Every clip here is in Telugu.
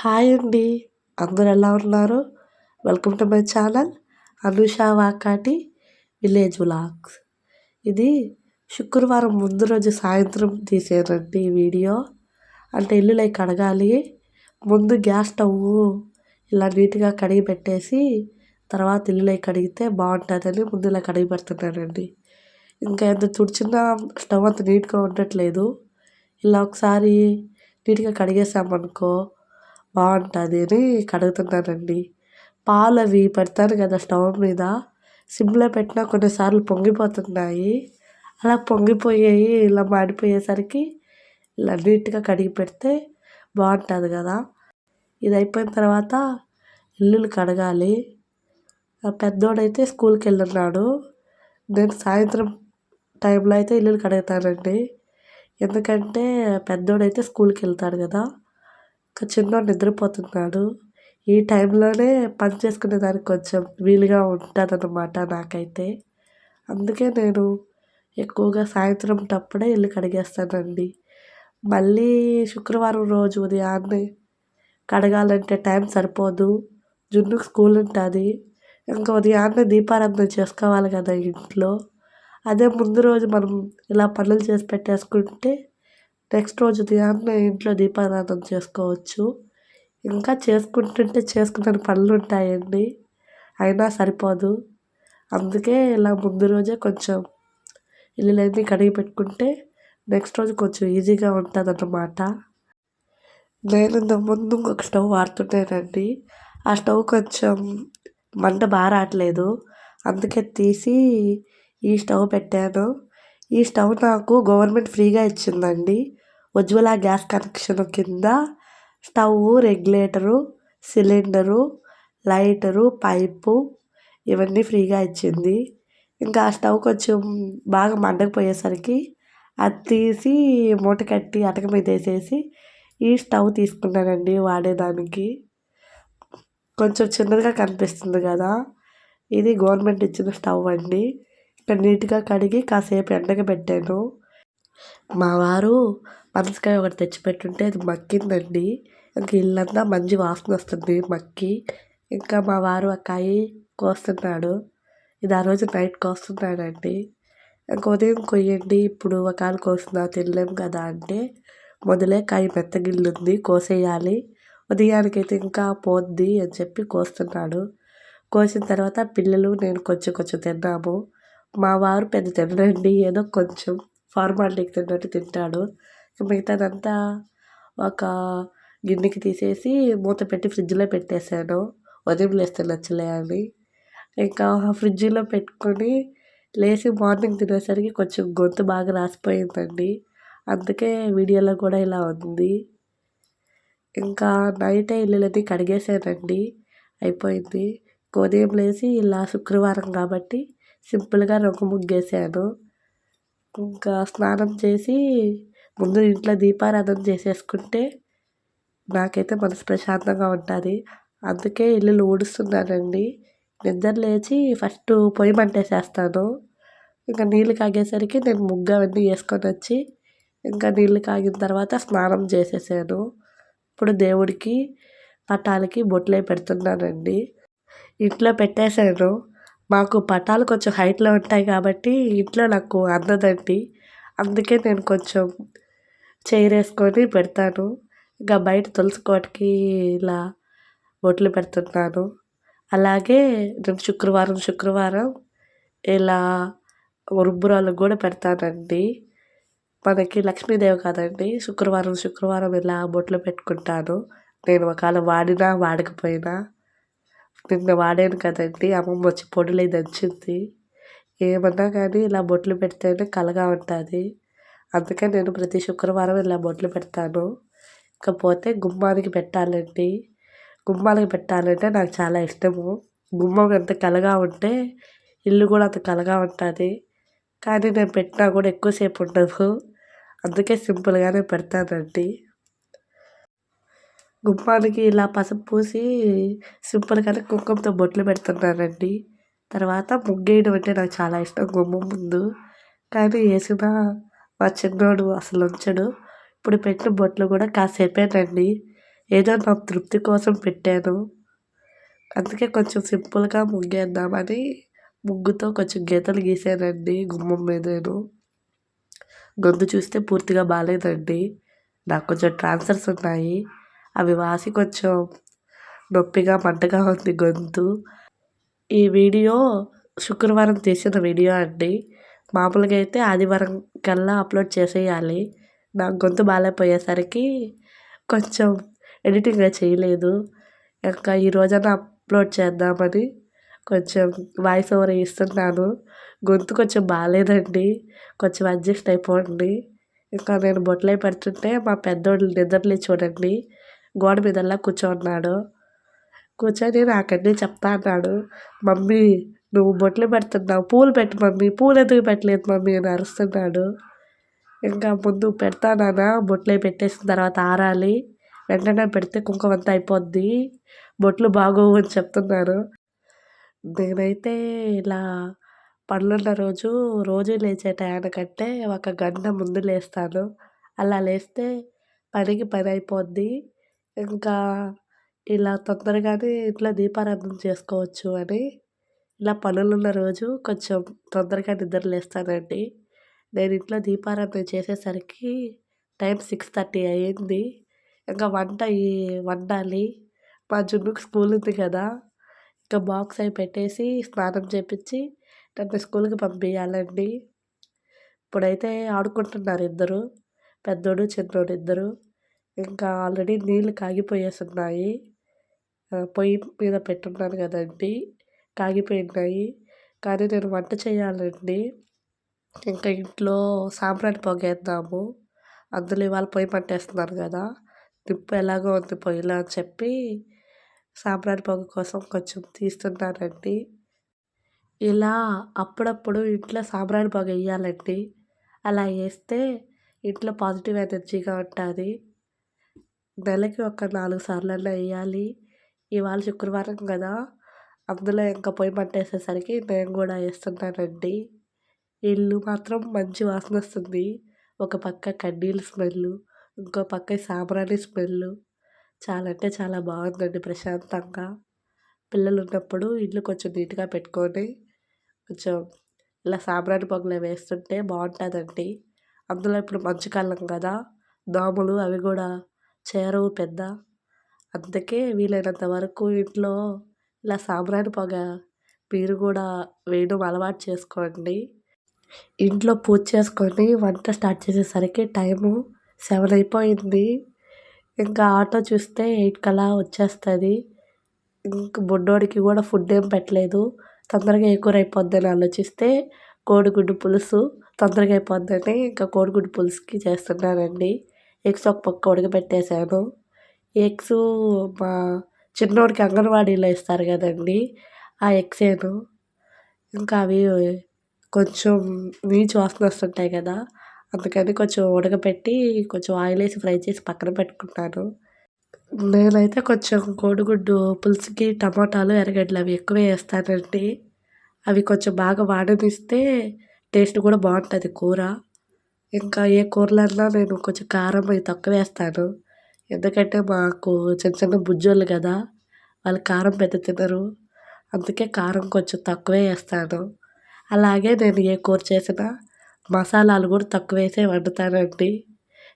హాయ్ అండి. అందరు ఎలా ఉన్నారు? Welcome to my channel Anusha Vakati village vlogs. ఇది శుక్రవారం ముందు రోజు సాయంత్రం తీసానండి ఈ వీడియో. అంటే ఇల్లులు కడగాలి ముందు గ్యాస్ స్టవ్ ఇలా నీట్గా కడిగి పెట్టేసి తర్వాత ఇల్లులు కడిగితే బాగుంటుందని ముందు ఇలా కడిగి పెడుతున్నానండి. ఇంకా ఎంత తుడిచినా స్టవ్ అంత నీట్గా ఉండట్లేదు. ఇలా ఒకసారి నీట్గా కడిగేసామనుకో బాగుంటుంది. అని కడుగుతున్నానండి. పాలు అవి పెడతాను కదా స్టవ్ మీద. సిమ్లో పెట్టినా కొన్నిసార్లు పొంగిపోతున్నాయి. అలా పొంగిపోయాయి ఇలా మాడిపోయేసరికి ఇలా నీట్గా కడిగి పెడితే బాగుంటుంది కదా. ఇది అయిపోయిన తర్వాత ఇల్లులు కడగాలి. పెద్దోడైతే స్కూల్కి వెళ్ళున్నాడు. నేను సాయంత్రం టైంలో అయితే ఇల్లులు కడుగుతానండి. ఎందుకంటే పెద్దోడైతే స్కూల్కి వెళ్తాడు కదా. చిన్నోడు నిద్రపోతున్నాడు. ఈ టైంలోనే పని చేసుకునే దానికి కొంచెం వీలుగా ఉంటుంది అన్నమాట నాకైతే. అందుకే నేను ఎక్కువగా సాయంత్రం టప్పుడే ఇల్లు కడిగేస్తానండి. మళ్ళీ శుక్రవారం రోజు ఉదయాన్నే కడగాలంటే టైం సరిపోదు. జున్నుకు స్కూల్ ఉంటుంది. ఇంకా ఉదయాన్నే దీపారాధన చేసుకోవాలి కదా ఇంట్లో. అదే ముందు రోజు మనం ఇలా పనులు చేసి పెట్టేసుకుంటే నెక్స్ట్ రోజు ఉదయాన్నే ఇంట్లో దీపారాధన చేసుకోవచ్చు. ఇంకా చేసుకుంటుంటే చేసుకున్న పనులు ఉంటాయండి అయినా సరిపోదు. అందుకే ఇలా ముందు రోజే కొంచెం ఇల్లులన్నీ కడిగి పెట్టుకుంటే నెక్స్ట్ రోజు కొంచెం ఈజీగా ఉంటుంది అన్నమాట నేను ఇంతకుముందు ఇంకొక స్టవ్ వాడుతుంటానండి ఆ స్టవ్ కొంచెం మంట బాగా రావట్లేదు. అందుకే తీసి ఈ స్టవ్ పెట్టాను. ఈ స్టవ్ నాకు గవర్నమెంట్ ఫ్రీగా ఇచ్చిందండి. ఉజ్వల గ్యాస్ కనెక్షన్ కింద stove regulator cylinder lighter pipe ఇవన్నీ ఫ్రీగా ఇచ్చింది. ఇంకా ఆ స్టవ్ కొంచెం బాగా మండకపోయేసరికి అది తీసి మూట కట్టి అటక మీద వేసేసి ఈ స్టవ్ తీసుకున్నానండి వాడేదానికి. కొంచెం చిన్నదిగా కనిపిస్తుంది కదా. ఇది గవర్నమెంట్ ఇచ్చిన స్టవ్ అండి. నీట్గా కడిగి కాసేపు ఎండగా పెట్టాను. మా వారు పనసకాయ ఒకటి తెచ్చిపెట్టుంటే అది మక్కిందండి. ఇంక ఇల్లంతా మంచి వాసన వస్తుంది మక్కి. ఇంకా మా వారు ఆ కాయ కోస్తున్నాడు. ఇది ఆ రోజు నైట్ కోస్తున్నాడండి. ఇంక ఉదయం కొయ్యండి ఇప్పుడు ఒకవేళ కోస్తున్నా తినలేం కదా అంటే మొదలే కాయ మెత్తగిల్లుంది కోసేయాలి. ఉదయానికైతే ఇంకా పోద్ది అని చెప్పి కోస్తున్నాడు. కోసిన తర్వాత పిల్లలు నేను కొంచెం కొంచెం తిన్నాము. మా వారు పెద్ద తినరండి. ఏదో కొంచెం ఫార్మాలిటీకి తిన్నట్టు తింటాడు. మిగతాదంతా ఒక గిన్నెకి తీసేసి మూత పెట్టి ఫ్రిడ్జ్లో పెట్టేశాను. ఉదయం లేస్తే నచ్చలే అని. ఇంకా ఫ్రిడ్జ్లో పెట్టుకొని లేచి మార్నింగ్ తినేసరికి కొంచెం గొంతు బాగా రాసిపోయిందండి. అందుకే వీడియోలో కూడా ఇలా ఉంది. ఇంకా నైటే ఇల్లులన్నీ కడిగేసానండి అయిపోయింది. ఉదయం లేచి ఇలా శుక్రవారం కాబట్టి సింపుల్గా రంగు ముగ్గేసాను. ఇంకా స్నానం చేసి ముందు ఇంట్లో దీపారాధన చేసేసుకుంటే నాకైతే మనసు ప్రశాంతంగా ఉంటుంది. అందుకే ఇల్లు ఊడుస్తున్నానండి. నిద్ర లేచి ఫస్ట్ పొయ్యి మంటేసేస్తాను. ఇంకా నీళ్ళు కాగేసరికి నేను ముగ్గు అవన్నీ వేసుకొని వచ్చి ఇంకా నీళ్ళు కాగిన తర్వాత స్నానం చేసేసాను. ఇప్పుడు దేవుడికి పటాలకి బొట్లే పెడుతున్నానండి. ఇంట్లో పెట్టేశాను. మాకు పటాలు కొంచెం హైట్లో ఉంటాయి కాబట్టి ఇంట్లో నాకు అందదండి. అందుకే నేను కొంచెం చైర్ వేసుకొని పెడతాను. ఇంకా బయట తులసి కోటకి ఇలా బొట్లు పెడుతున్నాను. అలాగే నేను శుక్రవారం శుక్రవారం ఇలా రుబ్బురాలకు కూడా పెడతానండి. మనకి లక్ష్మీదేవి కదండి. శుక్రవారం శుక్రవారం ఇలా బొట్లు పెట్టుకుంటాను. నేను ఒకవేళ వాడినా వాడకపోయినా నిన్న వాడాను కదండి. అమ్మమ్మ వచ్చి పొడులు దంచింది. ఏమన్నా కానీ ఇలా బొట్లు పెడితేనే కలగా ఉంటుంది. అందుకే నేను ప్రతి శుక్రవారం ఇలా బొట్లు పెడతాను. ఇకపోతే గుమ్మానికి పెట్టాలండి. గుమ్మానికి పెట్టాలంటే నాకు చాలా ఇష్టము. గుమ్మం ఎంత కలగా ఉంటే ఇల్లు కూడా అంత కలగా ఉంటుంది. కానీ నేను పెట్టినా కూడా ఎక్కువసేపు ఉండదు. అందుకే సింపుల్గానే పెడతానండి. గుమ్మానికి ఇలా పసుపు పూసి సింపుల్గానే కుంకుమతో బొట్లు పెడుతున్నానండి. తర్వాత ముగ్గేయడం అంటే నాకు చాలా ఇష్టం గుమ్మం ముందు. కానీ వేసిన మా చిన్నోడు అసలు ఉంచడు. ఇప్పుడు పెట్టిన బొట్లు కూడా కాసేపేనండి. ఏదో నా తృప్తి కోసం పెట్టాను. అందుకే కొంచెం సింపుల్గా ముగ్గేద్దామని ముగ్గుతో కొంచెం గీతలు గీసానండి గుమ్మం మీద నేను. గొంతు చూస్తే పూర్తిగా బాగాలేదండి నాకు కొంచెం ట్రాన్స్ఫర్స్ ఉన్నాయి. అవి వాసి కొంచెం నొప్పిగా మంటగా ఉంది గొంతు. ఈ వీడియో శుక్రవారం తీసిన వీడియో అండి. మామూలుగా అయితే ఆదివారం కల్లా అప్లోడ్ చేసేయాలి. నాకు గొంతు బాగాలేకపోయేసరికి కొంచెం ఎడిటింగ్గా చేయలేదు. ఇంకా ఈ రోజైనా అప్లోడ్ చేద్దామని కొంచెం వాయిస్ ఓవర్ ఇస్తున్నాను. గొంతు కొంచెం బాగాలేదండి కొంచెం అడ్జస్ట్ అయిపోండి. ఇంకా నేను బొట్లే పడుతుంటే మా పెద్దోళ్ళు నిద్రలే చూడండి. గోడ మీదల్లా కూర్చోన్నాడు. కూర్చొని నాకన్నీ చెప్తా అన్నాడు. మమ్మీ నువ్వు బొట్లు పెడుతున్నావు. పూలు పెట్టు మమ్మీ. పూలు ఎందుకు పెట్టలేదు మమ్మీ? అని అరుస్తున్నాడు. ఇంకా ముందు పెడతానా బొట్లే పెట్టేసిన తర్వాత ఆరాలి. వెంటనే పెడితే కుంకుమంతా అయిపోద్ది. బొట్లు బాగోవు అని చెప్తున్నారు. నేనైతే ఇలా పనులున్న రోజు రోజు లేచే టయానికంటే ఒక గంట ముందు లేస్తాను. అలా లేస్తే పనికి పని అయిపోద్ది. ఇంకా ఇలా తొందరగానే ఇంట్లో దీపారాధన చేసుకోవచ్చు అని ఇలా పనులున్న రోజు కొంచెం తొందరగా నిద్ర లేస్తానండి. నేను ఇంట్లో దీపారాధన చేసేసరికి టైం సిక్స్ థర్టీ అయ్యింది ఇంకా వంట వండాలి. మా జున్నుకు స్కూల్ ఉంది కదా. ఇంకా బాక్స్ అవి పెట్టేసి స్నానం చేపించి నన్ను స్కూల్కి పంపించాలండి ఇప్పుడైతే ఆడుకుంటున్నారు ఇద్దరు. పెద్దోడు చిన్నోడు ఇద్దరు. ఇంకా ఆల్రెడీ నీళ్ళు కాగిపోయేసి ఉన్నాయి పొయ్యి మీద పెట్టున్నాను కదండి కాగిపోయినాయి కానీ నేను వంట చేయాలండి. ఇంకా ఇంట్లో సాంబ్రాణి పొగేద్దాము. అందులో ఇవాళ పొయ్యి పట్టేస్తున్నారు కదా నిప్పు ఎలాగో ఉంది పొయ్యిలో అని చెప్పి సాంబ్రాణి పొగ కోసం కొంచెం తీస్తున్నానండి. ఇలా అప్పుడప్పుడు ఇంట్లో సాంబ్రాణి పొగ వేయాలండి అలా వేస్తే ఇంట్లో పాజిటివ్ ఎనర్జీగా ఉంటుంది. నెలకి ఒక నాలుగు సార్లన్నా వేయాలి ఇవాళ శుక్రవారం కదా. అందులో ఇంకా పొయ్యి పట్టేసేసరికి నేను కూడా వేస్తున్నానండి. ఇల్లు మాత్రం మంచి వాసన వస్తుంది. ఒక పక్క కడ్డీల స్మెల్ ఇంకో పక్క సాంబ్రాణి స్మెల్. చాలా అంటే చాలా బాగుందండి ప్రశాంతంగా. పిల్లలు ఉన్నప్పుడు ఇల్లు కొంచెం నీట్గా పెట్టుకొని కొంచెం ఇలా సాంబ్రాణి పొగలు వేస్తుంటే బాగుంటుందండి. అందులో ఇప్పుడు మంచుకాలం కదా. దోమలు అవి కూడా చేరవు పెద్ద. అందుకే వీలైనంత వరకు ఇంట్లో ఇలా సాంబ్రాణి పొగ మీరు కూడా వేయడం అలవాటు చేసుకోండి. ఇంట్లో పూజ చేసుకొని వంట స్టార్ట్ చేసేసరికి టైము సెవెన్ అయిపోయింది. ఇంకా ఆటో చూస్తే ఎయిట్ కలా వచ్చేస్తుంది. ఇంక బుడ్డోడికి కూడా ఫుడ్ ఏం పెట్టలేదు. తొందరగా ఏ కూర అయిపోద్దని ఆలోచిస్తే కోడిగుడ్డు పులుసు తొందరగా అయిపోద్దని ఇంకా కోడిగుడ్డు పులుసుకి చేస్తున్నానండి. ఎగ్స్ ఒక పక్క ఉడకబెట్టేశాను. ఎగ్స్ మా చిన్నోడికి అంగన్వాడీలో ఇస్తారు కదండి ఆ ఎగ్సేను. ఇంకా అవి కొంచెం నీచు వాసన వస్తుంటాయి కదా అందుకని కొంచెం ఉడకబెట్టి కొంచెం ఆయిల్ వేసి ఫ్రై చేసి పక్కన పెట్టుకుంటాను. నేనైతే కొంచెం కోడిగుడ్డు పులుసుకి టమాటాలు ఎర్రగడ్డలు అవి ఎక్కువ వేస్తానండి. అవి కొంచెం బాగా వాడనిస్తే టేస్ట్ కూడా బాగుంటుంది కూర. ఇంకా ఏ కూరలన్నా నేను కొంచెం కారం అవి తక్కువ వేస్తాను. ఎందుకంటే మాకు చిన్న చిన్న బుజ్జోళ్ళు కదా వాళ్ళు కారం పెద్ద తినరు. అందుకే కారం కొంచెం తక్కువే వేస్తాను. అలాగే నేను ఏ కూర చేసినా మసాలాలు కూడా తక్కువ వేసే వండుతానండి.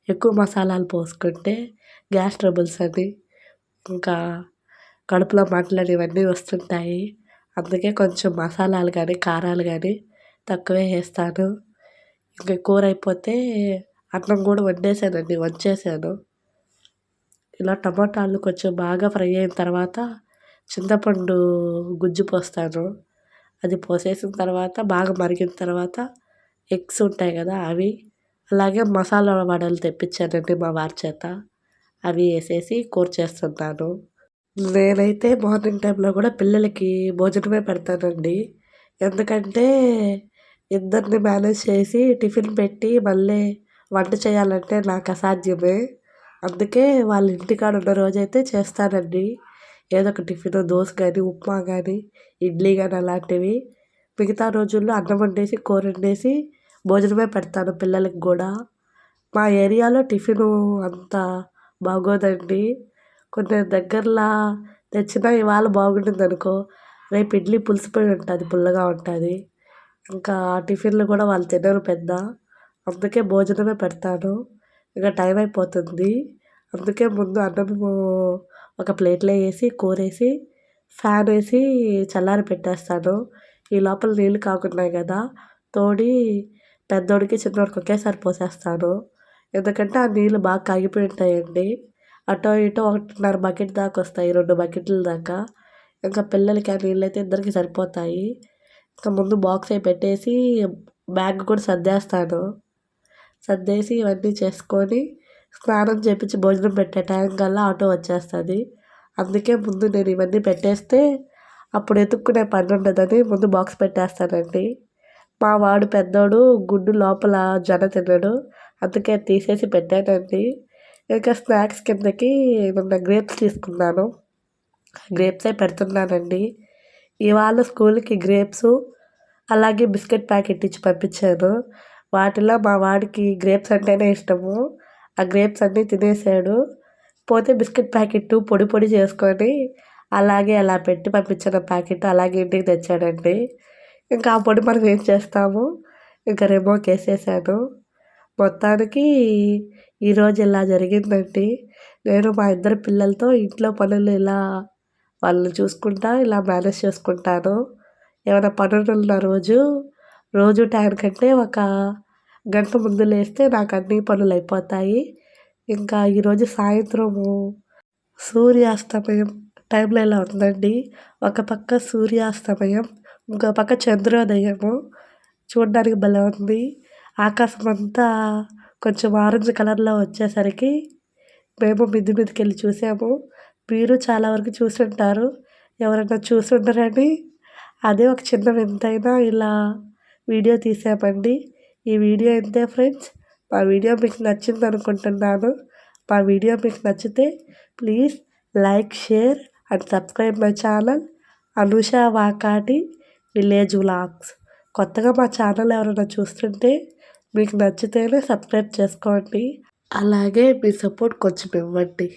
ఎక్కువ మసాలాలు పోసుకుంటే గ్యాస్ ట్రబుల్స్ అని ఇంకా కడుపులో మంటలు ఇవన్నీ వస్తుంటాయి. అందుకే కొంచెం మసాలాలు కానీ కారాలు కానీ తక్కువే వేస్తాను. ఇంకా కూర అయిపోతే అన్నం కూడా వండేసానండి వంచేసాను. ఇలా టమాటాలు కొంచెం బాగా ఫ్రై అయిన తర్వాత చింతపండు గుజ్జు పోస్తాను. అది పోసేసిన తర్వాత బాగా మరిగిన తర్వాత ఎగ్స్ ఉంటాయి కదా అవి అలాగే మసాలా వడలు తెప్పించానండి మా వారి చేత. అవి వేసేసి కూర చేస్తున్నాను. నేనైతే మార్నింగ్ టైంలో కూడా పిల్లలకి భోజనమే పెడతానండి. ఎందుకంటే ఇద్దరిని మేనేజ్ చేసి టిఫిన్ పెట్టి మళ్ళీ వంట చేయాలంటే నాకు అసాధ్యమే. అందుకే వాళ్ళ ఇంటికాడ ఉన్న రోజైతే చేస్తానండి. ఏదో ఒక టిఫిన్ దోశ కానీ ఉప్మా కానీ ఇడ్లీ కానీ అలాంటివి. మిగతా రోజుల్లో అన్నం వండేసి కూర వండేసి భోజనమే పెడతాను పిల్లలకి కూడా. మా ఏరియాలో టిఫిన్ అంత బాగోదండి. కొన్ని దగ్గరలో తెచ్చినా ఇవాళ బాగుంటుంది అనుకో రేపు ఇడ్లీ పులిసిపోయి ఉంటుంది పుల్లగా ఉంటుంది. ఇంకా టిఫిన్లు కూడా వాళ్ళు తినరు పెద్ద. అందుకే భోజనమే పెడతాను. ఇక టైం అయిపోతుంది. అందుకే ముందు అన్నము ఒక ప్లేట్లో వేసి కూర వేసి ఫ్యాన్ వేసి చల్లారి పెట్టేస్తాను. ఈ లోపల నీళ్ళు కాకున్నాయి కదా తోడి పెద్దోడికి చిన్నోడికి ఒకేసారి పోసేస్తాను. ఎందుకంటే ఆ నీళ్ళు బాగా కాగిపోయి ఉంటాయండి. అటో ఇటో ఒకటిన్నర బకెట్ దాకా వస్తాయి రెండు బకెట్ల దాకా. ఇంకా పిల్లలకి ఆ నీళ్ళు అయితే ఇద్దరికి సరిపోతాయి. ముందు బాక్స్ అవి పెట్టేసి బ్యాగ్ కూడా సర్దేస్తాను. సర్దేసి ఇవన్నీ చేసుకొని స్నానం చేపించి భోజనం పెట్టే టైం కల్లా ఆటో వచ్చేస్తుంది. అందుకే ముందు నేను ఇవన్నీ పెట్టేస్తే అప్పుడు ఎత్తుక్కునే పని ఉండదని ముందు బాక్స్ పెట్టేస్తానండి. మా వాడు పెద్దోడు గుడ్డు లోపల జన తిన్నాడు. అందుకే తీసేసి పెట్టానండి. ఇంకా స్నాక్స్ కిందకి మొన్న గ్రేప్స్ తీసుకున్నాను. గ్రేప్సే పెడుతున్నానండి. ఇవాళ స్కూల్కి గ్రేప్స్ అలాగే బిస్కెట్ ప్యాకెట్ ఇచ్చి పంపించాను. వాటిలో మా వాడికి గ్రేప్స్ అంటేనే ఇష్టము. ఆ గ్రేప్స్ అన్నీ తినేసాడు. పోతే బిస్కెట్ ప్యాకెట్ పొడి పొడి చేసుకొని అలాగే అలా పెట్టి పంపించిన ప్యాకెట్. అలాగే ఇంటికి తెచ్చాడండి. ఇంకా ఆ పొడి మనం ఏం చేస్తాము? ఇంకా రిమోకి వేసేసాను మొత్తానికి ఈరోజు ఇలా జరిగిందండి. నేను మా ఇద్దరు పిల్లలతో ఇంట్లో పనులు ఇలా వాళ్ళని చూసుకుంటా ఇలా మేనేజ్ చేసుకుంటాను. ఏమైనా పనులు ఉన్న రోజు రోజు టైం కంటే ఒక గంట ముందు లేస్తే నాకు అన్ని పనులు అయిపోతాయి. ఇంకా ఈరోజు సాయంత్రము సూర్యాస్తమయం టైంలో ఇలా ఉందండి. ఒక పక్క సూర్యాస్తమయం ఇంకో పక్క చంద్రోదయము. చూడడానికి భలే ఉంది. ఆకాశం అంతా కొంచెం ఆరెంజ్ కలర్లో వచ్చేసరికి మేము మిద్ది మీదకి వెళ్ళి చూసాము. మీరు చాలా వరకు చూసుంటారు. ఎవరైనా చూసి అదే ఒక చిన్న వింతైనా ఇలా వీడియో తీసామండి. ఈ వీడియో ఇంతే ఫ్రెండ్స్. మా వీడియో మీకు నచ్చింది అనుకుంటున్నాను. మా వీడియో మీకు నచ్చితే please like share and subscribe my channel. Anusha Vakati village vlogs. కొత్తగా మా ఛానల్ ఎవరైనా చూస్తుంటే మీకు నచ్చితేనే సబ్స్క్రైబ్ చేసుకోండి. అలాగే మీ సపోర్ట్ కొంచెం ఇవ్వండి.